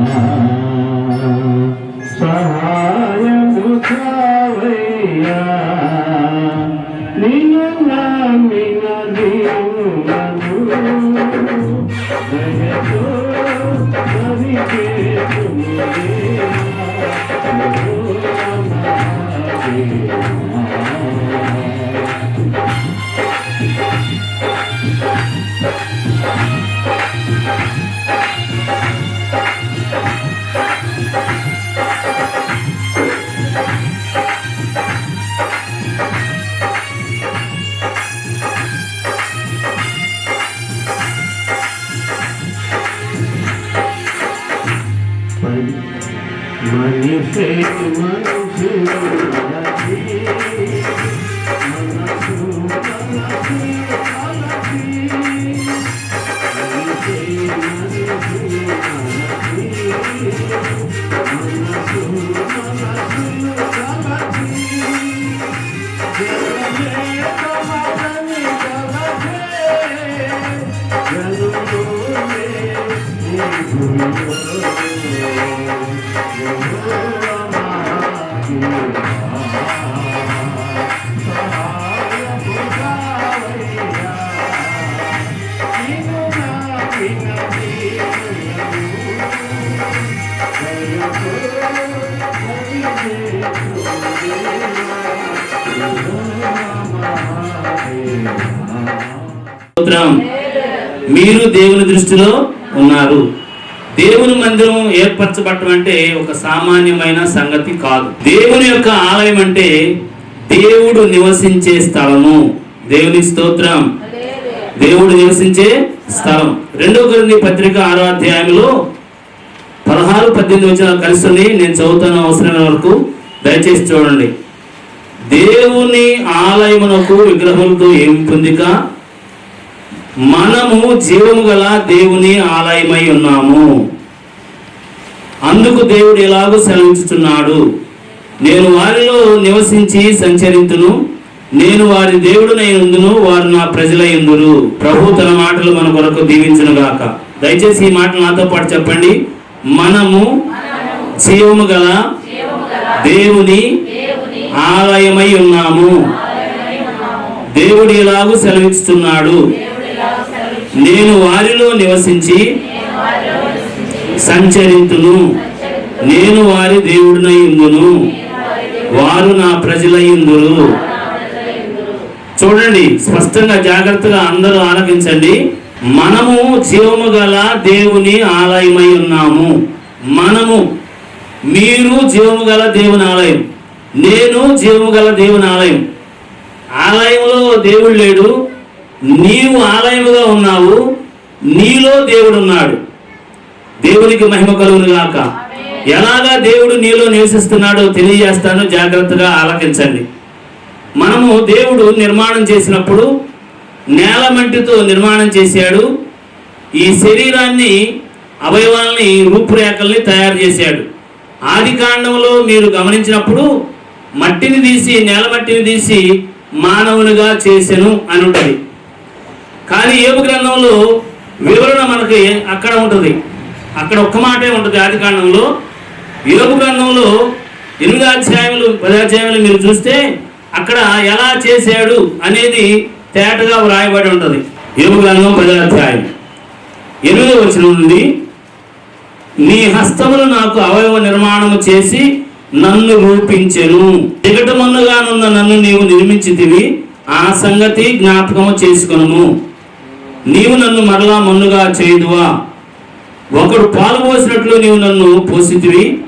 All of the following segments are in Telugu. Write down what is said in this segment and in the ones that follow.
Mm-hmm. స్తోత్రం. మీరు దేవుని దృష్టిలో ఉన్నారు. దేవుని మందిరం ఏర్పరచబడటం అంటే ఒక సామాన్యమైన సంగతి కాదు. దేవుని యొక్క ఆలయం అంటే దేవుడు నివసించే స్థలము. దేవుని స్తోత్రం. దేవుడు నివసించే స్థలం. రెండవ కొరింథీ పత్రిక ఆరో అధ్యాయంలో పదహారు పద్దెనిమిది వచ్చిన కలుస్తుంది నేను చదువుతాను అవసరమైన వరకు దయచేసి చూడండి. దేవుని ఆలయమునకు విగ్రహములతో ఏం పొందిక? మనము జీవము గల దేవుని ఆలయమై ఉన్నాము. అందుకు దేవుడు ఎలాగో సెలవించుతున్నాడు నేను వారిలో నివసించి సంచరింతును. నేను వారి దేవుడునై ఉందును వారు నా ప్రజలై ఉందురు ప్రభు తన మాటలు మన కొరకు దీవించును గాక. దయచేసి ఈ మాటలు నాతో పాటు చెప్పండి. మనము జీవము గల దేవుని ఆలయమై ఉన్నాము. దేవుడు ఎలాగూ సెలవిస్తున్నాడు నేను వారిలో నివసించి సంచరింతును. నేను వారి దేవుడిన ఇందును వారు నా ప్రజల ఇందులు చూడండి స్పష్టంగా జాగ్రత్తగా అందరూ ఆలకించండి. మనము జీవము గల దేవుని ఆలయమై ఉన్నాము. మనము మీరు జీవము గల దేవుని ఆలయం. నేను జీవము గల దేవుని ఆలయం. ఆలయంలో దేవుడు లేడు. నీవు ఆలయముగా ఉన్నావు నీలో దేవుడు ఉన్నాడు దేవునికి మహిమ కలుగును గాక. ఎలాగా దేవుడు నీలో నివసిస్తున్నాడో తెలియజేస్తాను జాగ్రత్తగా ఆలకించండి. మనము దేవుడు నిర్మాణం చేసినప్పుడు నేల మట్టితో నిర్మాణం చేశాడు. ఈ శరీరాన్ని అవయవాల్ని రూపురేఖల్ని తయారు చేశాడు. ఆది కాండంలో మీరు గమనించినప్పుడు మట్టిని తీసి నేల మట్టిని తీసి మానవునిగా చేసెను అని ఉంటుంది కానీ ఏపు గ్రంథంలో వివరణ మనకి అక్కడ ఉంటుంది. అక్కడ ఒక్క మాటే ఉంటుంది ఆది కాండంలో. ఏపు గ్రంథంలో ఎనిమిది అధ్యాయములు పది అధ్యాయములు మీరు చూస్తే అక్కడ ఎలా చేశాడు అనేది తేటగా వ్రాయబడి ఉంటుంది. ఏపు గ్రంథం పది అధ్యాయం. ఎనిమిది వచ్చిన నుండి నీ హస్తములు నాకు అవయవ నిర్మాణము చేసి నన్ను రూపించెను. దిగటమన్నుగానున్న నన్ను నీవు నిర్మించితివి. ఆ సంగతి జ్ఞాపకము చేసుకును నీవు నన్ను మరలా మన్నుగా చేయుదువా? ఒకడు పాలు పోసినట్లు నీవు నన్ను పోసితివి.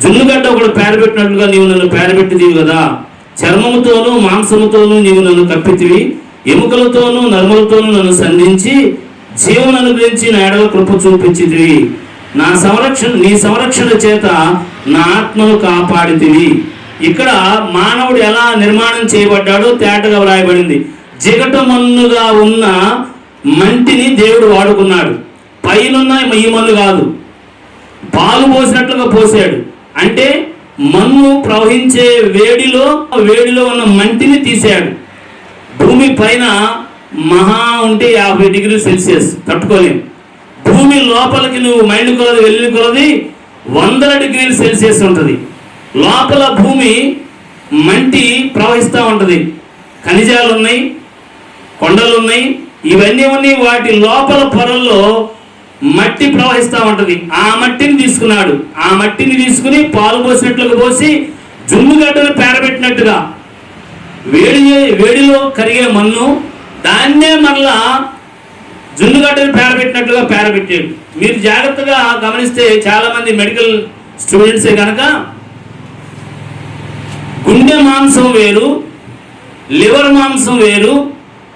జున్నుగడ్డ ఒకడు పేరబెట్టినట్లుగా నీవు నన్ను పేరబెట్టిదివి కదా. చర్మముతోనూ మాంసముతోనూ నీవు నన్ను కప్పితివి ఎముకలతోనూ నర్మలతోనూ నన్ను సంధించి జీవన అనుగ్రహించి నా ఎడల కృప చూపించితివి. నా సంరక్షణ నీ సంరక్షణ చేత నా ఆత్మను కాపాడితివి. ఇక్కడ మానవుడు ఎలా నిర్మాణం చేయబడ్డాడో తేటగా వ్రాయబడింది. జిగటమన్నుగా ఉన్న మంటిని దేవుడు వాడుకున్నాడు. పైనున్న ఈ మన్ను కాదు. పాలు పోసినట్లుగా పోసాడు. అంటే మన్ను ప్రవహించే వేడిలో వేడిలో ఉన్న మంటిని తీశాడు భూమి పైన మహా ఉంటే యాభై డిగ్రీ సెల్సియస్. తట్టుకోలేము భూమి లోపలికి నువ్వు మైండ్ కొలది వెళ్ళిన కొలది వందల డిగ్రీల సెల్సియస్ ఉంటుంది. లోపల భూమి మంటి ప్రవహిస్తూ ఉంటుంది. ఖనిజాలు ఉన్నాయి కొండలు ఉన్నాయి ఇవన్నీ ఉన్నాయి. వాటి లోపల పొరల్లో మట్టి ప్రవహిస్తూ ఉంటుంది. ఆ మట్టిని తీసుకున్నాడు. ఆ మట్టిని తీసుకుని పాలు పోసినట్లుగా పోసి జుమ్ముగడ్డను పేరబెట్టినట్టుగా వేడి వేడిలో కరిగే మన్ను దాన్నే మరలా జున్నుగడ్డను పేరబెట్టినట్లుగా పేరబెట్టాడు. మీరు జాగ్రత్తగా గమనిస్తే చాలామంది మెడికల్ స్టూడెంట్సే కనుక గుండె మాంసం వేరు లివర్ మాంసం వేరు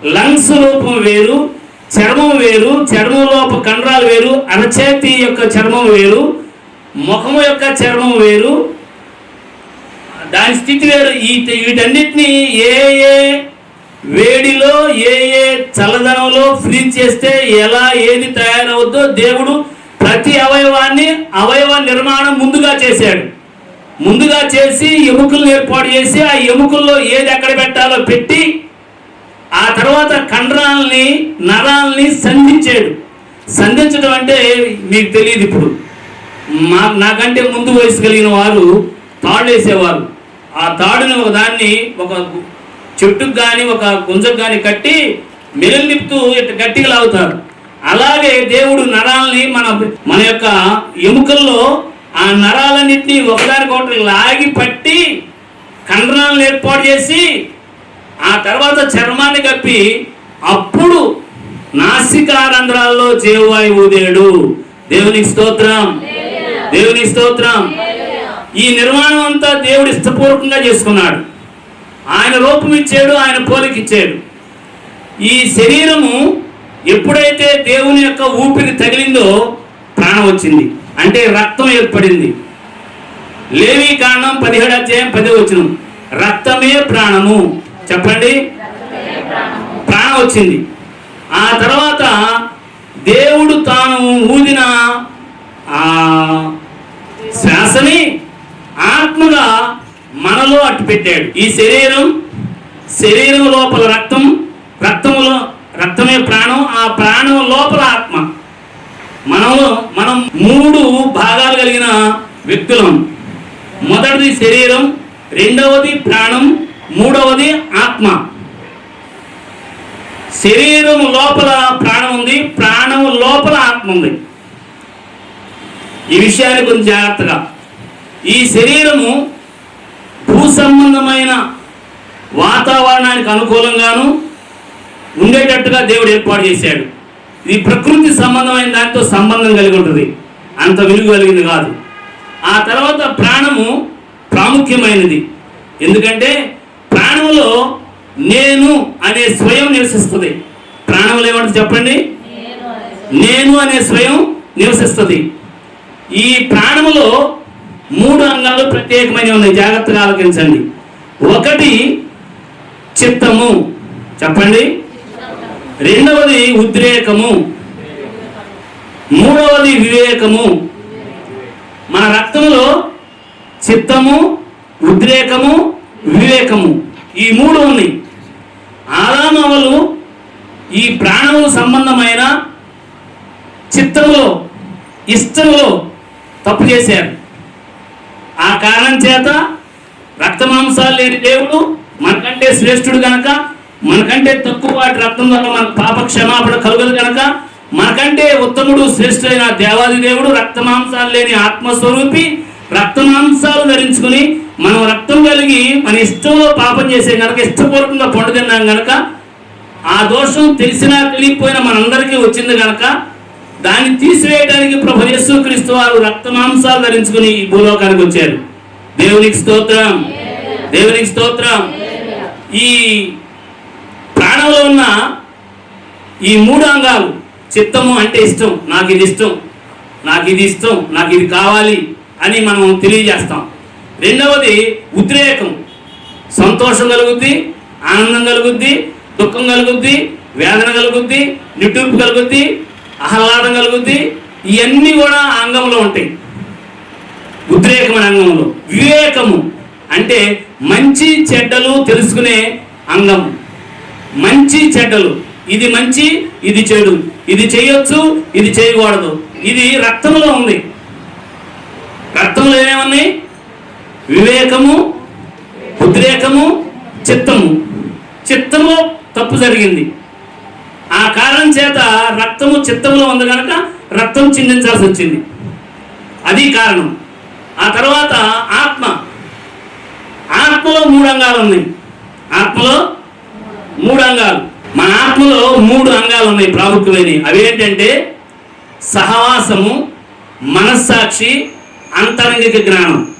లంగ్స్ లోపం వేరు చర్మం వేరు చర్మం లోపు కండరాలు వేరు అరచేతి యొక్క చర్మం వేరు ముఖము యొక్క చర్మం వేరు. దాని స్థితి వేరు. ఈ వీటన్నిటిని ఏ ఏ వేడిలో ఏ ఏ చల్లదనంలో ఫ్రీజ్ చేస్తే ఎలా ఏది తయారవుద్దో దేవుడు ప్రతి అవయవాన్ని అవయవ నిర్మాణం ముందుగా చేశాడు. ముందుగా చేసి ఎముకలను ఏర్పాటు చేసి ఆ ఎముకల్లో ఏది ఎక్కడ పెట్టాలో పెట్టి ఆ తర్వాత కండరాల్ని నరాల్ని సంధించాడు. సంధించడం అంటే మీకు తెలియదు ఇప్పుడు. మా నాకంటే ముందు వయసు కలిగిన వారు తాడు వేసేవారు ఆ తాడుని ఒక దాన్ని ఒక చెట్టుకు కానీ ఒక గుంజకు కానీ కట్టి మెరుగు నిప్పుతూ ఇట్లా గట్టిగా లాగుతారు. అలాగే దేవుడు నరాల్ని మన మన యొక్క ఎముకల్లో ఆ నరాలన్నింటినీ ఒకదానికొకటి లాగి పట్టి కండరాలను ఏర్పాటు చేసి ఆ తర్వాత చర్మాన్ని కప్పి అప్పుడు నాసికారంధ్రాల్లో జీవవాయు ఊదేడు. దేవునికి స్తోత్రం. దేవుని స్తోత్రం. ఈ నిర్మాణం అంతా దేవుడు ఇష్టపూర్వకంగా చేసుకున్నాడు. ఆయన రూపం ఇచ్చాడు ఆయన పోలికిచ్చాడు ఈ శరీరము ఎప్పుడైతే దేవుని యొక్క ఊపిరి తగిలిందో ప్రాణం వచ్చింది. అంటే రక్తం ఏర్పడింది. లేవి కారణం పదిహేడు అధ్యాయం పది వచ్చిన రక్తమే ప్రాణము. చెప్పండి? ప్రాణం వచ్చింది. ఆ తర్వాత దేవుడు తాను ఊదిన ఆ శ్వాసని ఆత్మగా మనలో అట్టు పెట్టాడు ఈ శరీరం శరీరం లోపల రక్తం రక్తములో రక్తమే ప్రాణం ఆ ప్రాణం లోపల ఆత్మ. మనము మనం మూడు భాగాలు కలిగిన వ్యక్తులం. మొదటిది శరీరం రెండవది ప్రాణం మూడవది ఆత్మ. శరీరం లోపల ప్రాణం ఉంది ప్రాణం లోపల ఆత్మ ఉంది. ఈ విషయాన్ని కొంచెం జాగ్రత్తగా. ఈ శరీరము భూ సంబంధమైన వాతావరణానికి అనుకూలంగాను ఉండేటట్టుగా దేవుడు ఏర్పాటు చేశాడు. ఇది ప్రకృతి సంబంధమైన దానితో సంబంధం కలిగి ఉంటుంది. అంత విలువ కలిగింది కాదు. ఆ తర్వాత ప్రాణము ప్రాముఖ్యమైనది. ఎందుకంటే ప్రాణంలో నేను అనే స్వయం నివసిస్తుంది. ప్రాణంలో ఏమంటుంది చెప్పండి? నేను అనే స్వయం నివసిస్తుంది. ఈ ప్రాణములో మూడు అంగాలు ప్రత్యేకమైనవి ఉన్నాయి. జాగ్రత్తగా ఆలోచించండి. ఒకటి చిత్తము. చెప్పండి. రెండవది ఉద్రేకము. మూడవది వివేకము. మన రక్తంలో చిత్తము ఉద్రేకము వివేకము. ఈ మూడు ఉన్నాయి ఆరామవలు ఈ ప్రాణము సంబంధమైన చిత్తములో ఇష్టములో తప్పు చేశారు. ఆ కారణం చేత రక్తమాంసాలు లేని దేవుడు మనకంటే శ్రేష్ఠుడు గనక మనకంటే తక్కువ వాటి రక్తం వల్ల మన పాప క్షమాపణ కలుగదు గనక మనకంటే ఉత్తముడు శ్రేష్ఠుడైన దేవాది దేవుడు రక్తమాంసాలు లేని ఆత్మస్వరూపి రక్తమాంసాలు ధరించుకుని మనం రక్తం కలిగి మన ఇష్టంలో పాపం చేసే కనుక ఇష్టపూర్వకంగా పండు తిన్నాం కనుక ఆ దోషం తెలిసినా తెలియకపోయినా మనందరికీ వచ్చింది గనక దాన్ని తీసివేయడానికి ప్రభు యేసుక్రీస్తు వారు రక్తమాంసాలు ధరించుకుని ఈ భూలోకానికి వచ్చారు. దేవునికి స్తోత్రం. దేవునికి స్తోత్రం. ఈ ప్రాణంలో ఉన్న ఈ మూడు అంగాలు చిత్తము అంటే ఇష్టం. నాకు ఇది ఇష్టం. నాకు ఇది ఇష్టం. నాకు ఇది కావాలి అని మనం తెలియజేస్తాం. రెండవది ఉద్రేకం. సంతోషం కలుగుద్ది ఆనందం కలుగుద్ది దుఃఖం కలుగుద్ది వేదన కలుగుద్ది నిట్టూర్పు కలుగుద్ది ఆహ్లాదం కలుగుద్ది ఇవన్నీ కూడా అంగంలో ఉంటాయి. ఉద్రేకమైన అంగంలో. వివేకము అంటే మంచి చెడ్డలు తెలుసుకునే అంగం. మంచి చెడ్డలు. ఇది మంచి ఇది చెడు. ఇది చేయొచ్చు ఇది చేయకూడదు. ఇది రక్తంలో ఉంది. రక్తంలో ఏమేమున్నాయి వివేకము ఉద్రేకము చిత్తము. చిత్తంలో తప్పు జరిగింది. ఆ కారణం చేత రక్తము చిత్తంలో ఉంది కనుక రక్తం చిందించాల్సి వచ్చింది. అది కారణం. ఆ తర్వాత ఆత్మ. ఆత్మలో మూడు అంగాలు ఉన్నాయి. ఆత్మలో మూడు అంగాలు. మన ఆత్మలో మూడు అంగాలు ఉన్నాయి ప్రాముఖ్యమైనవి. అవి ఏంటంటే సహవాసము మనస్సాక్షి అంతరంగిక జ్ఞానం.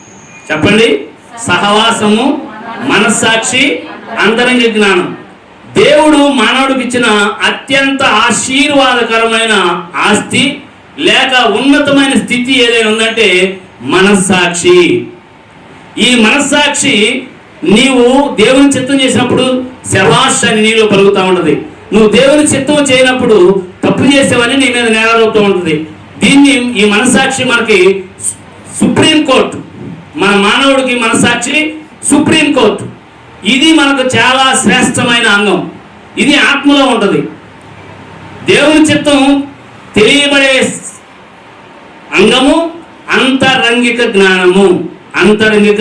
చెప్పండి? సహవాసము మనస్సాక్షి అంతరంగ జ్ఞానం. దేవుడు మానవుడికి ఇచ్చిన అత్యంత ఆశీర్వాదకరమైన ఆస్తి లేక ఉన్నతమైన స్థితి ఏదైనా ఉందంటే మనస్సాక్షి. ఈ మనస్సాక్షి నీవు దేవుని చిత్తం చేసినప్పుడు శభాష్ అని నీలో పలుకుతూ ఉంటుంది. నువ్వు దేవుని చిత్తం చేయనప్పుడు తప్పు చేసేవని నీ మీద నేరాలవుతూ ఉంటుంది. దీన్ని ఈ మనస్సాక్షి మనకి సుప్రీం కోర్టు మన మానవుడికి మనస్సాక్షి సుప్రీం కోర్టు. ఇది మనకు చాలా శ్రేష్టమైన అంగం. ఇది ఆత్మలో ఉంటుంది. దేవుని చిత్తం తెలియబడే అంగము అంతరంగిక జ్ఞానము. అంతరంగిక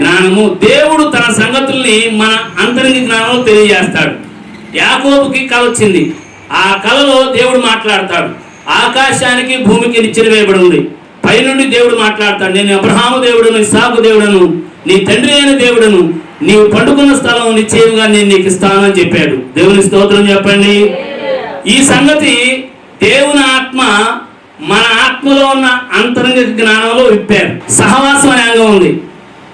జ్ఞానము. దేవుడు తన సంగతుల్ని మన అంతరంగిక జ్ఞానంలో తెలియజేస్తాడు. యాకోబుకి కళ వచ్చింది. ఆ కలలో దేవుడు మాట్లాడతాడు. ఆకాశానికి భూమికి నిచ్చెన వేయబడి ఉంది. పైనుండి దేవుడు మాట్లాడతాడు. నేను అబ్రహాము దేవుడును ఇసాకు దేవుడను నీ తండ్రి అయిన దేవుడను నీవు పండుకున్న స్థలం నిశ్చయంగా నేను నీకు ఇస్తాను అని చెప్పాడు. దేవుని స్తోత్రం చెప్పండి. ఈ సంగతి దేవుని ఆత్మ మన ఆత్మలో ఉన్న అంతరంగ జ్ఞానంలో విప్పారు. సహవాసం అనే అంగం ఉంది.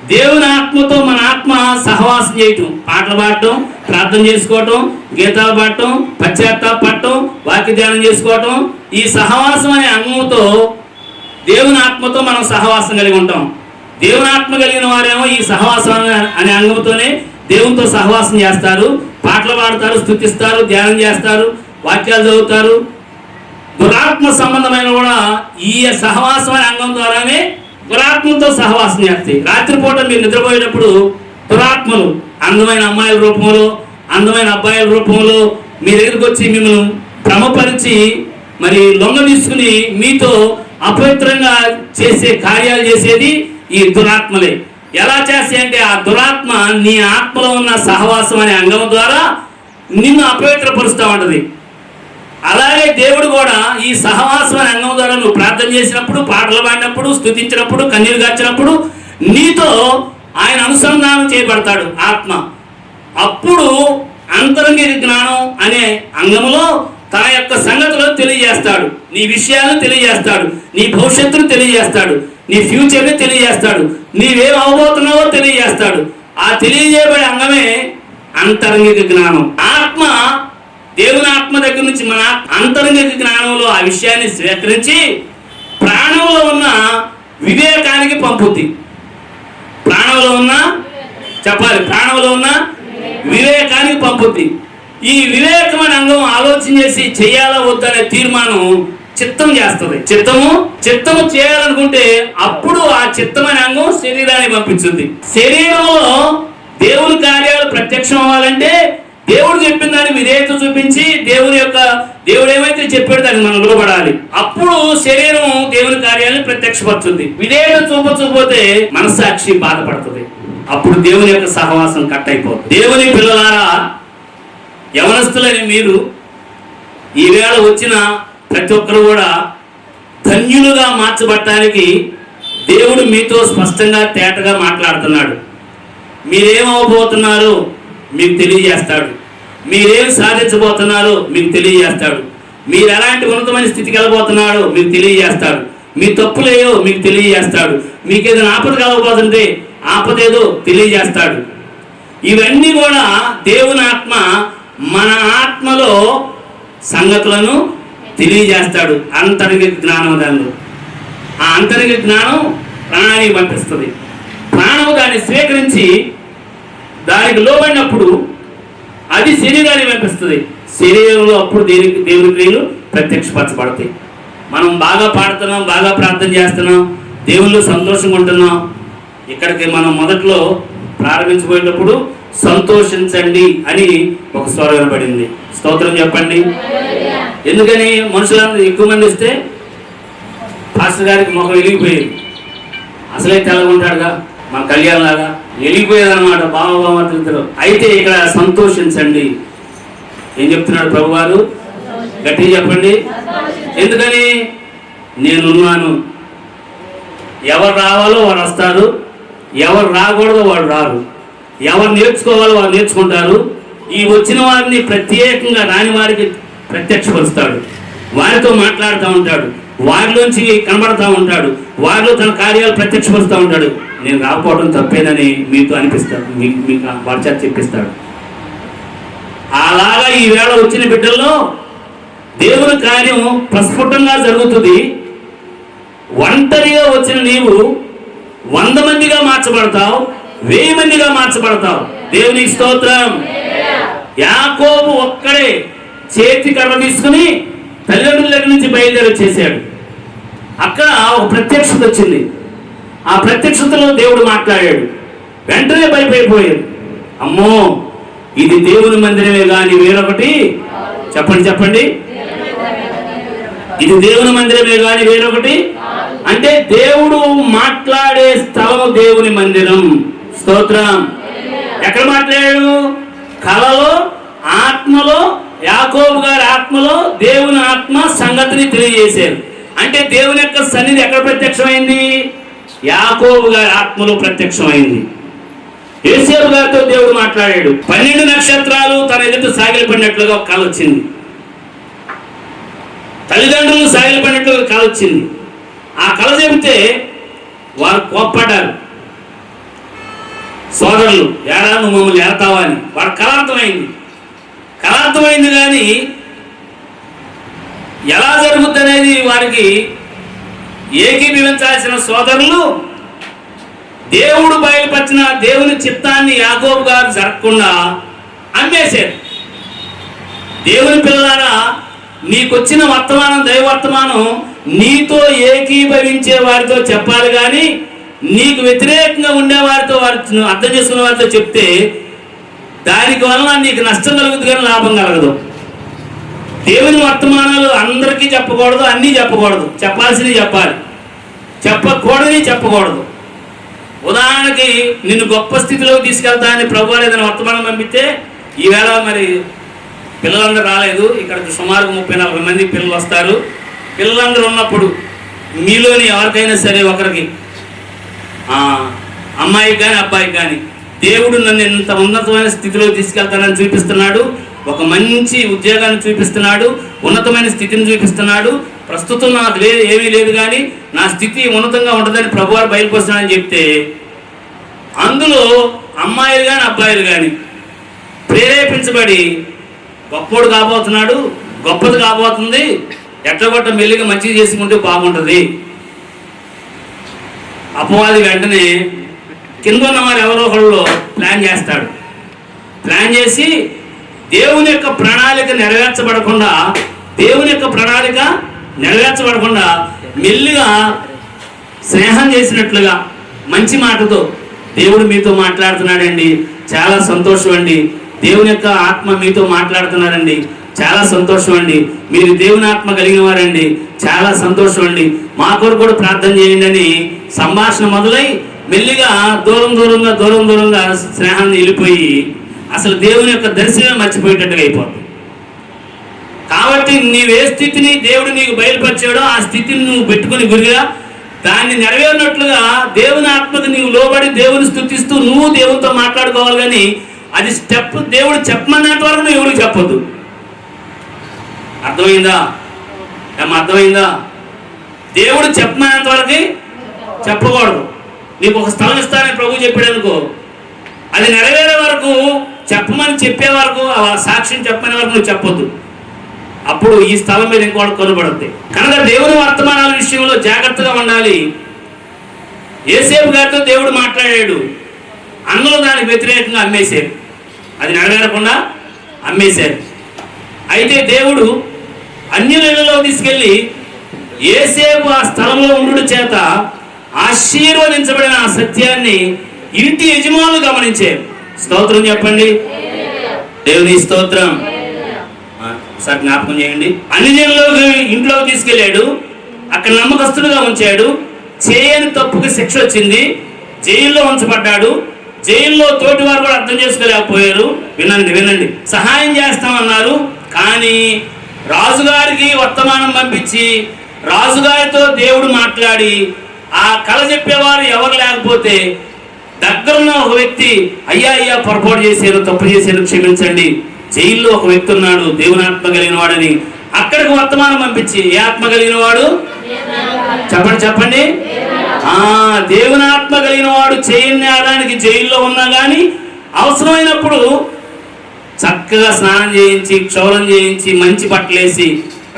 దేవుని ఆత్మతో మన ఆత్మ సహవాసం చేయటం పాటలు పాడటం ప్రార్థన చేసుకోవటం గీతాలు పాడటం పశ్చాత్తాపడటం వాక్య ధ్యానం చేసుకోవటం ఈ సహవాసం అనే అంగంతో దేవుని ఆత్మతో మనం సహవాసం కలిగి ఉంటాం. దేవుని ఆత్మ కలిగిన వారేమో ఈ సహవాసం అనే- అంగంతోనే దేవునితో సహవాసం చేస్తారు. పాటలు పాడతారు స్థుతిస్తారు ధ్యానం చేస్తారు వాక్యాలు చదువుతారు. దురాత్మ సంబంధమైన కూడా ఈ సహవాసం అనే అంగం ద్వారానే దురాత్మతో సహవాసం చేస్తాయి. రాత్రిపూట మీరు నిద్రపోయేటప్పుడు దురాత్మలు అందమైన అమ్మాయిల రూపంలో అందమైన అబ్బాయిల రూపంలో మీ దగ్గరికి వచ్చి మిమ్మల్ని భ్రమపరిచి మరి లొంగ తీసుకుని మీతో అపవిత్రంగా చేసే కార్యాలు చేసేది ఈ దురాత్మలే. ఎలా చేస్తాయి అంటే ఆ దురాత్మ నీ ఆత్మలో ఉన్న సహవాసం అనే అంగం ద్వారా నిన్ను అపవిత్రపరుస్తూ ఉంటుంది అలాగే దేవుడు కూడా ఈ సహవాసం అనే అంగం ద్వారా నువ్వు ప్రార్థన చేసినప్పుడు పాటలు పాడినప్పుడు స్థుతించినప్పుడు కన్నీరు గార్చినప్పుడు నీతో ఆయన అనుసంధానం చేయబడతాడు ఆత్మ. అప్పుడు అంతరంగిక జ్ఞానం అనే అంగంలో తన యొక్క సంగతులను తెలియజేస్తాడు. నీ విషయాలను తెలియజేస్తాడు. నీ భవిష్యత్తును తెలియజేస్తాడు. నీ ఫ్యూచర్ని తెలియజేస్తాడు. నీవేం అవబోతున్నావో తెలియజేస్తాడు. ఆ తెలియజేయబడే అంగమే అంతరంగిక జ్ఞానం. ఆత్మ దేవుని ఆత్మ దగ్గర నుంచి మన అంతరంగిక జ్ఞానంలో ఆ విషయాన్ని స్వీకరించి ప్రాణంలో ఉన్న వివేకానికి పంపుద్ది. ప్రాణంలో ఉన్న చెప్పాలి. ప్రాణంలో ఉన్న వివేకానికి పంపుద్ది. ఈ వివేకమైన అంగం ఆలోచన చేసి చేయాలా వద్దనే తీర్మానం చిత్తం చేస్తుంది. చిత్తము చిత్తము చేయాలనుకుంటే అప్పుడు ఆ చిత్తమైన అంగం శరీరాన్ని పంపించుద్ది. శరీరంలో దేవుని కార్యాలు ప్రత్యక్షం అవ్వాలంటే దేవుడు చెప్పిన దాన్ని విధేయత చూపించి దేవుని యొక్క దేవుడు ఏమైతే చెప్పాడు దాన్ని మనం లోబడాలి అప్పుడు శరీరం దేవుని కార్యాలను ప్రత్యక్షపరుచుద్ది. విధేయత చూపచూపోతే మనస్సాక్షి బాధపడుతుంది. అప్పుడు దేవుని యొక్క సహవాసం కట్ అయిపోతుంది. దేవుని పిల్లలారా యవనస్తులని మీరు ఈవేళ వచ్చిన ప్రతి ఒక్కరు కూడా ధన్యులుగా మార్చబడటానికి దేవుడు మీతో స్పష్టంగా తేటగా మాట్లాడుతున్నాడు. మీరేం అవ్వబోతున్నారో మీకు తెలియజేస్తాడు. మీరేం సాధించబోతున్నారో మీకు తెలియజేస్తాడు. మీరు ఎలాంటి ఉన్నతమైన స్థితికి వెళ్ళబోతున్నాడో మీకు తెలియజేస్తాడు. మీ తప్పులేయో మీకు తెలియజేస్తాడు. మీకు ఏదైనా ఆపద కలగబోతుంటే ఆపదేదో తెలియజేస్తాడు. ఇవన్నీ కూడా దేవుని ఆత్మ మన ఆత్మలో సంగతులను తెలియజేస్తాడు అంతర్గత జ్ఞానం దానిలో ఆ అంతర్గత జ్ఞానం ప్రాణాన్ని పంపిస్తుంది. ప్రాణము దాన్ని స్వీకరించి దానికి లోబడినప్పుడు అది శరీరాన్ని పంపిస్తుంది. శరీరంలో అప్పుడు దేనికి దేవుని క్రియలు ప్రత్యక్షపరచబడతాయి. మనం బాగా పాడుతున్నాం బాగా ప్రార్థన చేస్తున్నాం దేవుళ్ళు సంతోషంగా ఉంటున్నాం. ఇక్కడికి మనం మొదట్లో ప్రారంభించబోయేటప్పుడు సంతోషించండి అని ఒక స్వరం వినబడింది. స్తోత్రం చెప్పండి. ఎందుకని మనుషులందరూ ఎక్కువ మంది వస్తే పాస్టర్ గారికి మొహం వెలిగిపోయేది. అసలే తెల్లగా ఉంటాడుగా మన కళ్యాణ్ లాగా వెళ్ళిపోయేది అనమాట బావ బామర్తులు అయితే ఇక్కడ సంతోషించండి. ఏం చెప్తున్నాడు ప్రభు వారు గట్టిగా చెప్పండి. ఎందుకని? నేనున్నాను. ఎవరు రావాలో వారు వస్తారు. ఎవరు రాకూడదో వాడు రారు. ఎవరు నేర్చుకోవాలో వారు నేర్చుకుంటారు. ఈ వచ్చిన వారిని ప్రత్యేకంగా రాని వారికి ప్రత్యక్షపరుస్తాడు. వారితో మాట్లాడుతూ ఉంటాడు. వారిలోంచి కనబడతా ఉంటాడు. వారిలో తన కార్యాలు ప్రత్యక్షపరుస్తూ ఉంటాడు. నేను రాకపోవడం తప్పేనని మీతో అనిపిస్తాడు. మీకు మీకు వారి చేత చెప్పిస్తాడు. అలాగా ఈవేళ వచ్చిన బిడ్డల్లో దేవుని కార్యం ప్రస్ఫుటంగా జరుగుతుంది. ఒంటరిగా వచ్చిన నీవు వంద మందిగా మార్చబడతావు. వెయ్యి మందిగా మార్చబడతావు. దేవుని స్తోత్రం. యాకోబు ఒక్కడే చేతి కర్ర తీసుకుని తల్లిదండ్రుల దగ్గర నుంచి బయలుదేరి వచ్చేసాడు. అక్కడ ఒక ప్రత్యక్షత వచ్చింది. ఆ ప్రత్యక్షతలో దేవుడు మాట్లాడాడు. వెంటనే భయపడిపోయాడు. అమ్మో ఇది దేవుని మందిరమే కానీ వేరొకటి? చెప్పండి చెప్పండి. ఇది దేవుని మందిరమే కానీ వేరొకటి? అంటే దేవుడు మాట్లాడే స్థలం దేవుని మందిరం. స్తోత్రం. ఎక్కడ మాట్లాడాడు? కళలో ఆత్మలో యాకోబు గారి ఆత్మలో దేవుని ఆత్మ సంగతిని తెలియజేశారు. అంటే దేవుని యొక్క సన్నిధి ఎక్కడ ప్రత్యక్షమైంది? యాకోబు గారి ఆత్మలో ప్రత్యక్షమైంది. ఏసేపు గారితో దేవుడు మాట్లాడాడు. పన్నెండు నక్షత్రాలు తన ఎదుట సాగిలిపడినట్లుగా ఒక కళ వచ్చింది. తల్లిదండ్రులు సాగిలిపడినట్లుగా కళ వచ్చింది. ఆ కళ చెబితే వారు కోప్పడ్డారు. సోదరులు ఏడా నువ్వు మమ్మల్ని ఏడతావా అని. వాడు కళార్థమైంది కళార్థమైంది కానీ ఎలా జరుగుద్ది అనేది వారికి ఏకీభవించాల్సిన సోదరులు దేవుడు బయలుపరిచిన దేవుని చిత్తాన్ని యాకోబు గారు జరగకుండా అమ్మేశారు. దేవుని పిల్లలారా నీకొచ్చిన వర్తమానం దైవర్తమానం నీతో ఏకీభవించే వారితో చెప్పాలి కానీ నీకు వ్యతిరేకంగా ఉండేవారితో వారి అర్థం చేసుకున్న వారితో చెప్తే దానికి వలన నీకు నష్టం కలుగుతుంది కానీ లాభం కలగదు. దేవుని వర్తమానాలు అందరికీ చెప్పకూడదు అన్నీ చెప్పకూడదు. చెప్పాల్సినవి చెప్పాలి. చెప్పకూడని చెప్పకూడదు. ఉదాహరణకి నిన్ను గొప్ప స్థితిలోకి తీసుకెళ్తా అని ప్రభు ఏదైనా వర్తమానం పంపితే ఈవేళ మరి పిల్లలందరూ రాలేదు. ఇక్కడ సుమారు ముప్పై నలభై మంది పిల్లలు వస్తారు. పిల్లలందరూ ఉన్నప్పుడు మీలోని ఎవరికైనా సరే ఒకరికి అమ్మాయికి కానీ అబ్బాయికి కానీ. దేవుడు నన్ను ఇంత ఉన్నతమైన స్థితిలో తీసుకెళ్తానని చూపిస్తున్నాడు. ఒక మంచి ఉద్యోగాన్ని చూపిస్తున్నాడు. ఉన్నతమైన స్థితిని చూపిస్తున్నాడు. ప్రస్తుతం నాకు లేదు ఏమీ లేదు కానీ నా స్థితి ఉన్నతంగా ఉంటుందని ప్రభువారు బయలుపరుస్తున్నాడని చెప్తే అందులో అమ్మాయిలు కానీ అబ్బాయిలు కానీ ప్రేరేపించబడి గొప్పోడు కాబోతున్నాడు. గొప్పది కాబోతుంది. ఎట్లగొట్ట మెల్లిగా మంచిగా చేసుకుంటే బాగుంటుంది. అపవాది వెంటనే కింద ఉన్న వారు ఎవరో ఒకళ్ళు ప్లాన్ చేస్తాడు. ప్లాన్ చేసి దేవుని యొక్క ప్రణాళిక నెరవేర్చబడకుండా దేవుని యొక్క ప్రణాళిక నెరవేర్చబడకుండా మెల్లిగా స్నేహం చేసినట్లుగా మంచి మాటతో దేవుడు మీతో మాట్లాడుతున్నాడండి. చాలా సంతోషం అండి దేవుని యొక్క ఆత్మ మీతో మాట్లాడుతున్నారండి. చాలా సంతోషం అండి మీరు దేవుని ఆత్మ కలిగిన వారండి. చాలా సంతోషం అండి మా కొరకు కూడా ప్రార్థన చేయండి అని సంభాషణ మొదలై మెల్లిగా దూరం దూరంగా దూరం దూరంగా స్నేహాన్ని వెళ్ళిపోయి అసలు దేవుని యొక్క దర్శనం మర్చిపోయేటట్టుగా అయిపోతుంది. కాబట్టి నీవే స్థితిని దేవుడు నీకు బయలుపరిచాడో ఆ స్థితిని నువ్వు పెట్టుకుని గురిగా దాన్ని నెరవేరినట్లుగా దేవుని ఆత్మకు నీవు లోబడి దేవుని స్థుతిస్తూ నువ్వు దేవునితో మాట్లాడుకోవాలి కానీ అది స్టెప్ దేవుడు చెప్పమన్నంత వరకు నువ్వు ఎవరికి చెప్పొద్దు. అర్థమైందా? ఏం అర్థమైందా? దేవుడు చెప్పమన్నంత వరకు చెప్పకూడదు. నీకు ఒక స్థలం ఇస్తానని ప్రభు చెప్పాడు అనుకో అది నెరవేరే వరకు చెప్పమని చెప్పే వరకు ఆ సాక్ష్యం చెప్పని వరకు నువ్వు చెప్పొద్దు. అప్పుడు ఈ స్థలం మీద ఇంకోటి కొనబడుద్ది. కనుక దేవుని వర్తమానాల విషయంలో జాగ్రత్తగా ఉండాలి. ఏసేపు గారితో దేవుడు మాట్లాడాడు. అందులో దానికి వ్యతిరేకంగా అమ్మేశారు. అది నెరవేరకుండా అమ్మేశారు. అయితే దేవుడు అన్యులలో తీసుకెళ్ళి ఏసేపు ఆ స్థలంలో ఉండు చేత ఆశీర్వదించబడిన ఆ సత్యాన్ని ఇంటి యజమానులు గమనించారు స్తోత్రం చెప్పండి. దేవుని స్తోత్రం. సార్ జ్ఞాపకం చేయండి. అన్ని జనులకు ఇంట్లోకి తీసుకెళ్ళాడు. అక్కడ నమ్మకస్తుడుగా ఉంచాడు. చేయని తప్పుకి శిక్ష వచ్చింది. జైల్లో ఉంచబడ్డాడు. జైల్లో తోటి వారు కూడా అర్థం చేసుకోలేకపోయారు. వినండి వినండి. సహాయం చేస్తామన్నారు. కానీ రాజుగారికి వర్తమానం పంపించి రాజుగారితో దేవుడు మాట్లాడి ఆ కళ చెప్పేవారు ఎవరు లేకపోతే దగ్గరున్న ఒక వ్యక్తి అయ్యా అయ్యా పొరపాటు చేశారు తప్పు చేశారు క్షమించండి. జైల్లో ఒక వ్యక్తి ఉన్నాడు దేవుని ఆత్మ కలిగిన వాడని అక్కడికి వర్తమానం పంపించి ఏ ఆత్మ కలిగిన వాడు? చెప్పండి చెప్పండి. ఆ దేవుని ఆత్మ కలిగిన వాడు చేయని నేరానికి జైల్లో ఉన్నా కానీ అవసరమైనప్పుడు చక్కగా స్నానం చేయించి క్షౌరం చేయించి మంచి బట్టలేసి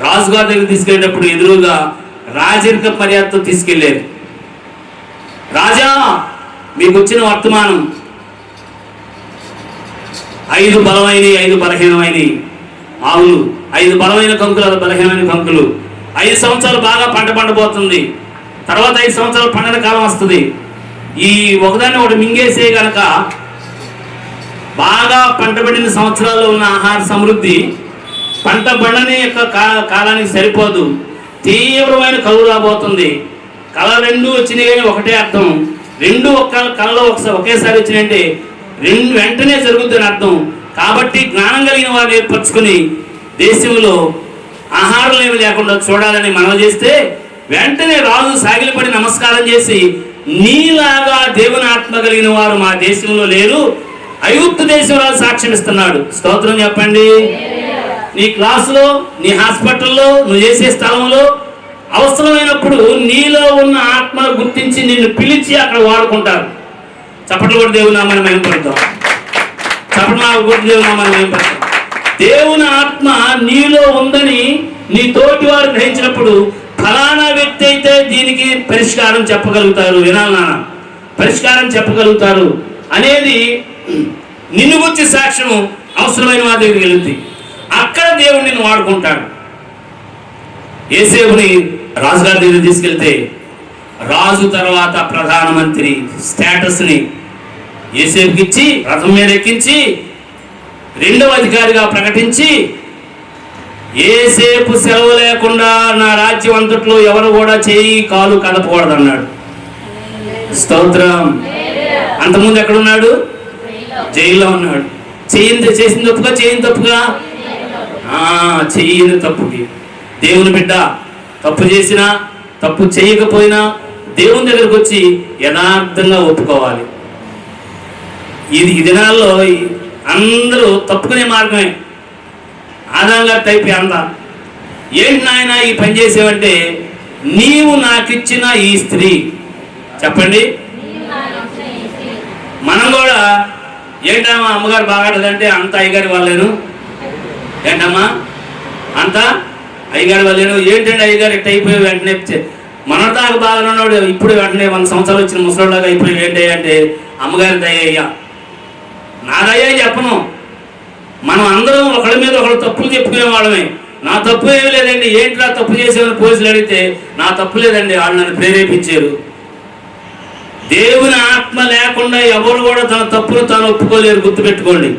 రాజుగారి దగ్గర తీసుకెళ్ళేటప్పుడు ఎదురుగా రాజరిక మర్యాదతో తీసుకెళ్ళేది. రాజా మీకు వచ్చిన వర్తమానం. ఐదు బలమైన ఐదు బలహీనమైన ఆవులు ఐదు బలమైన కంకులు అది బలహీనమైన కంకులు. ఐదు సంవత్సరాలు బాగా పంట పండబోతుంది. తర్వాత ఐదు సంవత్సరాలు పండన కాలం వస్తుంది. ఈ ఒకదాన్ని ఒకటి మింగేసే గనక బాగా పంట పడిన సంవత్సరాల్లో ఉన్న ఆహార సమృద్ధి పంట పండని యొక్క కా- కాలానికి సరిపోదు. తీవ్రమైన కలువు రాబోతుంది. కళ రెండు వచ్చినాయి కానీ ఒకటే అర్థం. రెండు ఒక్క కళలో ఒకసారి ఒకేసారి వచ్చినాయంటే రెండు వెంటనే జరుగుతుందని అర్థం. కాబట్టి జ్ఞానం కలిగిన వారిని ఏర్పరచుకుని దేశంలో ఆహారం ఏమి లేకుండా చూడాలని మనం చేస్తే వెంటనే రాజు సాగిలపడి నమస్కారం చేసి నీలాగా దేవుని ఆత్మ కలిగిన వారు మా దేశంలో లేరు. ఐగుప్తు దేశంలో సాక్ష్యం ఇస్తున్నాడు. స్తోత్రం చెప్పండి. నీ క్లాసులో నీ హాస్పిటల్లో నువ్వు చేసే స్థలంలో అవసరమైనప్పుడు నీలో ఉన్న ఆత్మ గుర్తించి నిన్ను పిలిచి అక్కడ వాడుకుంటారు. చప్పట్లు కూడా దేవుని నామాన్ని మేంపడతాం చప్పట్లు నాకు కూడా దేవుని నామాన్ని మేంపడతాం దేవుని ఆత్మ నీలో ఉందని నీ తోటి వారు గ్రహించినప్పుడు ఫలానా వ్యక్తి అయితే దీనికి పరిష్కారం చెప్పగలుగుతారు. వినాలి నాన్న. పరిష్కారం చెప్పగలుగుతారు అనేది నిన్ను గురించి సాక్ష్యం అవసరమైన వారి దగ్గరికి వెళుతుంది అక్కడ దేవుడు నిన్ను వాడుకుంటాడు. ఏసేపుని రాజుగారి దగ్గర తీసుకెళ్తే రాజు తర్వాత ప్రధానమంత్రి స్టేటస్ని ఏసేపుకి ఇచ్చి రథం మీద ఎక్కించి రెండవ అధికారిగా ప్రకటించి ఏసేపు సెలవు లేకుండా నా రాజ్యం అంతట్లో ఎవరు కూడా చేయి కాలు కదపకూడదన్నాడు. స్తోత్రం. అంతకుముందు ఎక్కడున్నాడు? జైల్లో ఉన్నాడు. చేయింది చేసిన తప్పుగా చేయని తప్పుగా? ఆ, చెయ్యని తప్పుకి. దేవుని బిడ్డ తప్పు చేసినా తప్పు చేయకపోయినా దేవుని దగ్గరకు వచ్చి యథార్థంగా ఒప్పుకోవాలి. ఇది ఈ దినాల్లో అందరూ తప్పుకునే మార్గమే. ఆదాంగా టైప్ అంద. ఏంటి నాయన ఈ పని చేసేవంటే నీవు నాకిచ్చిన ఈ స్త్రీ. చెప్పండి. మనం కూడా ఏంటమ్మా అమ్మగారు బాగాడదంటే అంత అయ్యగారి వాళ్ళేను? ఏంటమ్మా? అంత? అయ్యగారు వాళ్ళేను ఏంటంటే అయ్యగారు ఇట్ట అయిపోయి వెంటనే చె- మన దాకా బాగా ఉన్నాడు. ఇప్పుడు వెంటనే వంద సంవత్సరాలు వచ్చిన ముసలిలాగా అయిపోయి ఏంటి అంటే అమ్మగారి దయ అయ్యా నా దయ చెప్పను. మనం అందరం ఒకళ్ళ మీద ఒకళ్ళు తప్పులు చెప్పుకునే వాళ్ళమే. నా తప్పు ఏమీ లేదండి. ఏంట్రా తప్పు చేసేవని పోలీసులు అడిగితే నా తప్పు లేదండి. వాళ్ళు నన్ను ప్రేరేపించారు. దేవుని ఆత్మ లేకుండా ఎవరు కూడా తన తప్పును తాను ఒప్పుకోలేరు. గుర్తుపెట్టుకోండి.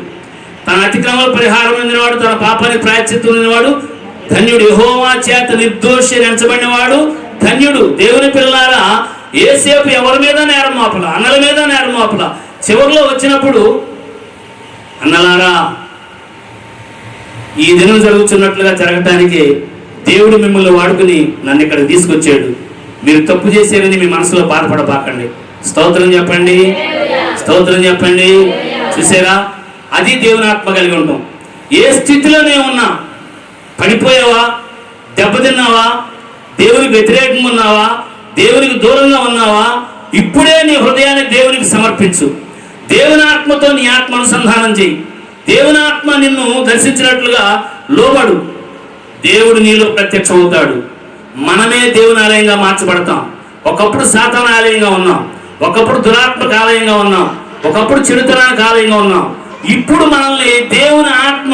తన అతిక్రమ పరిహారం పొందినవాడు తన పాపానికి ప్రాయశ్చిత్తం ఉన్నవాడు ధన్యుడు యహోవా చేత నిర్దోషి ఎంచబడినవాడు ధన్యుడు. దేవుని పిల్లారా ఏసేపు ఎవరి మీద నేరం మోపల? అన్నల మీద నేరం మోపల? చివరిలో వచ్చినప్పుడు అన్నలారా ఈ దినం జరుగుతున్నట్లుగా జరగటానికి దేవుడు మిమ్మల్ని వాడుకుని నన్ను ఇక్కడ తీసుకొచ్చాడు. మీరు తప్పు చేసేదని మీ మనసులో బాధపడబాకండి. స్తోత్రం చెప్పండి. స్తోత్రం చెప్పండి. చూసారా? అది దేవుని ఆత్మ కలిగి ఉంటాం. ఏ స్థితిలోనే ఉన్నా పడిపోయావా? దెబ్బతిన్నావా? దేవునికి వ్యతిరేకంగా ఉన్నావా? దేవునికి దూరంగా ఉన్నావా? ఇప్పుడే నీ హృదయాన్ని దేవునికి సమర్పించు. దేవుని ఆత్మతో నీ ఆత్మ అనుసంధానం చేయి. దేవుని ఆత్మ నిన్ను దర్శించినట్లుగా లోబడు. దేవుడు నీలో ప్రత్యక్షం అవుతాడు. మనమే దేవుని ఆలయంగా మార్చబడతాం. ఒకప్పుడు సాతాన ఆలయంగా ఉన్నాం. ఒకప్పుడు దురాత్మక ఆలయంగా ఉన్నాం. ఒకప్పుడు చెడుతనానికి ఆలయంగా ఉన్నాం. ఇప్పుడు మనల్ని దేవుని ఆత్మ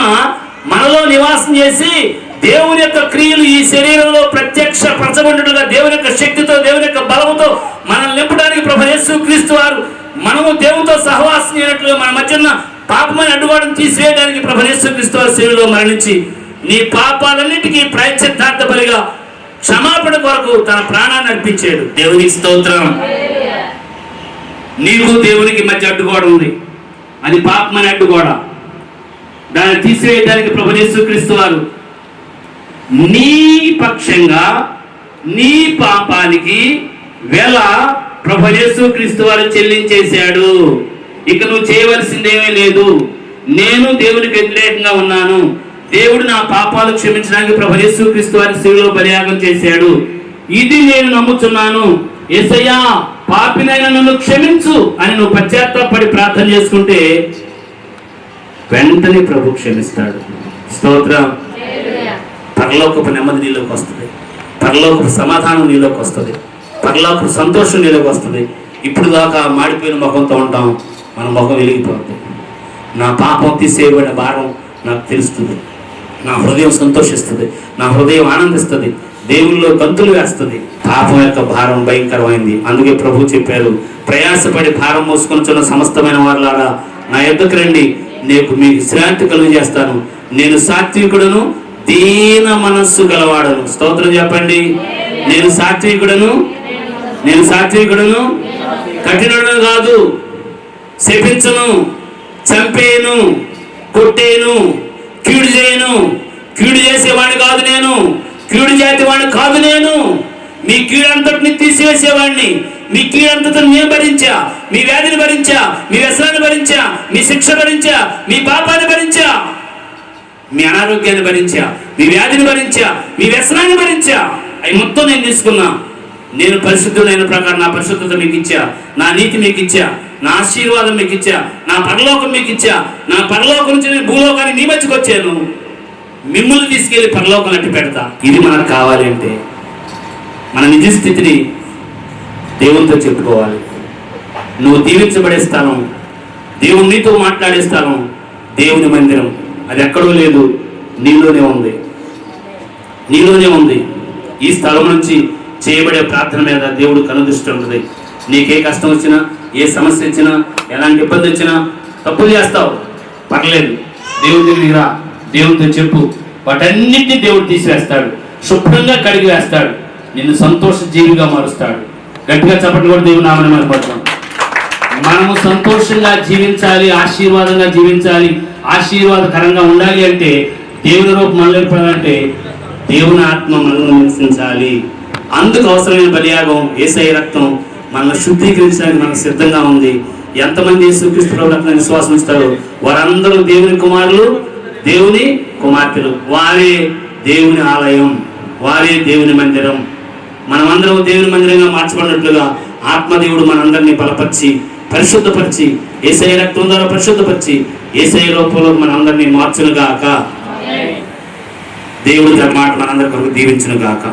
మనలో నివాసం చేసి దేవుని యొక్క క్రియలు ఈ శరీరంలో ప్రత్యక్ష పరచబడినట్లుగా దేవుని యొక్క శక్తితో దేవుని యొక్క బలముతో మనల్ని నింపడానికి ప్రభు క్రీస్తు వారు మనము దేవునితో సహవాసం చేయనట్లుగా మన మధ్యన పాపమైన అడ్డుగోడను తీసివేయడానికి ప్రభనేశ్వర క్రీస్తు వారి సేవలో మరణించి నీ పాపాలన్నిటికీ ప్రాయశ్చిత్తార్థ బలిగా క్షమాపణ కొరకు తన ప్రాణాన్ని అర్పించాడు. దేవునికి స్తోత్రం. నీకు దేవునికి మధ్య అడ్డుగోడ ఉంది. అది పాపమని అడ్డుగోడ. దాన్ని తీసివేయడానికి ప్రభనేశ్వర క్రీస్తు వారు. నీ పక్షంగా నీ పాపానికి వెల ప్రభనేసు క్రీస్తు వారు చెల్లించేశాడు. ఇక నువ్వు చేయవలసిందేమీ లేదు. నేను దేవునికి వ్యతిరేకంగా ఉన్నాను. దేవుడు నా పాపాలు క్షమించడానికి ప్రభనేసు క్రీస్తు వారి శివులో బలియాగం చేశాడు. ఇది నేను నమ్ముతున్నాను. ఎసయ్యా పాపినైన నన్ను క్షమించు అని నువ్వు పశ్చాత్తాపడి ప్రార్థన చేసుకుంటే వెంటనే ప్రభు క్షమిస్తాడు. స్తోత్రం. పరలోకపు నెమ్మది నీలోకి వస్తుంది. పరలోకపు సమాధానం నీలోకి వస్తుంది. పరలోకపు సంతోషం నీలోకి వస్తుంది. ఇప్పుడు దాకా మాడిపోయిన ముఖంతో ఉంటాం. మన ముఖం వెలిగిపోతుంది. నా పాపం తీసేయబడిన భారం నాకు తెలుస్తుంది. నా హృదయం సంతోషిస్తుంది. నా హృదయం ఆనందిస్తుంది. దేవుల్లో గంతులు వేస్తుంది. పాపం యొక్క భారం భయంకరమైంది. అందుకే ప్రభు చెప్పారు ప్రయాసపడి భారం మోసుకొనిచున్న సమస్తమైన వారులారా నా ఎద్దకు రండి. నీకు మీకు శ్రాంతి కలుగజేస్తాను. నేను సాత్వికుడను దీన మనస్సు గలవాడను. స్తోత్రం చెప్పండి. నేను సాత్వికుడను నేను సాత్వికుడను కఠినడు కాదు శపించను చంపేను కొట్టేను కీడు చేయను. కీడు చేసేవాడిని కాదు నేను కీడు చేసేవాడిని కాదు నేను. మీ కీడంతటిని తీసివేసేవాడిని. మీ కీడంతటిని నేను భరించా మీ వ్యాధిని భరించా మీ వ్యసనాన్ని భరించా మీ శిక్ష భరించా మీ పాపాన్ని భరించా మీ అనారోగ్యాన్ని భరించా మీ వ్యాధిని భరించా మీ వ్యసనాన్ని భరించా. అవి మొత్తం నేను తీసుకున్నా. నేను పరిశుద్ధుడైన ప్రకారం నా పరిశుద్ధత మీకు ఇచ్చా నా నీతి మీకు ఇచ్చా నా ఆశీర్వాదం మీకు ఇచ్చా నా పరలోకం మీకు ఇచ్చా నా పరలోకం నుంచి నేను భూలోకాన్ని మీ మధ్యకి వచ్చాను. మిమ్మల్ని తీసుకెళ్ళి పరలోకం అట్టి పెడతా ఇది మనకు కావాలి అంటే మన నిజ స్థితిని దేవునితో చెప్పుకోవాలి. నువ్వు దీవించబడే స్థలం దేవుడు నీతో మాట్లాడే స్థలం దేవుని మందిరం. అది ఎక్కడో లేదు నీలోనే ఉంది. నీలోనే ఉంది. ఈ స్థలం నుంచి చేయబడే ప్రార్థన మీద దేవుడు కనుదృష్టి ఉంటుంది. నీకే కష్టం వచ్చినా ఏ సమస్య వచ్చినా ఎలాంటి ఇబ్బంది వచ్చినా తప్పులు చేస్తావు. పర్లేదు. దేవుడి దగ్గరికి రా. దేవుడితో చెప్పు. వాటన్నిటిని దేవుడు తీసివేస్తాడు. శుభ్రంగా కడిగి వేస్తాడు నిన్ను సంతోష జీవిగా మారుస్తాడు. గట్టిగా చెప్పండి కూడా దేవుని నామని మనపడతాం మనము సంతోషంగా జీవించాలి ఆశీర్వాదంగా జీవించాలి ఆశీర్వాదకరంగా ఉండాలి అంటే దేవుని రూపం మనలో ఏర్పడాలంటే దేవుని ఆత్మ మనల్ని నివసించాలి. అందుకు అవసరమైన బలియాగం ఏసై రక్తం మనల్ని శుద్ధీకరించడానికి మనకు సిద్ధంగా ఉంది. ఎంతమంది యేసుక్రీస్తు ప్రభు విశ్వాసం ఇస్తారో వారందరూ దేవుని కుమారులు దేవుని కుమార్తెలు. వారే దేవుని ఆలయం వారే దేవుని మందిరం. మనమందరం దేవుని మందిరంగా మార్చబడినట్లుగా ఆత్మదేవుడు మనందరినీ బలపరిచి పరిశుద్ధపరిచి ఏసఐ రక్తం ద్వారా పరిశుద్ధపరిచి ఏసఐ రూపంలో మనందరినీ మార్చును గాక దేవుడి మాట మనందరి కొరకు దీవించును గాక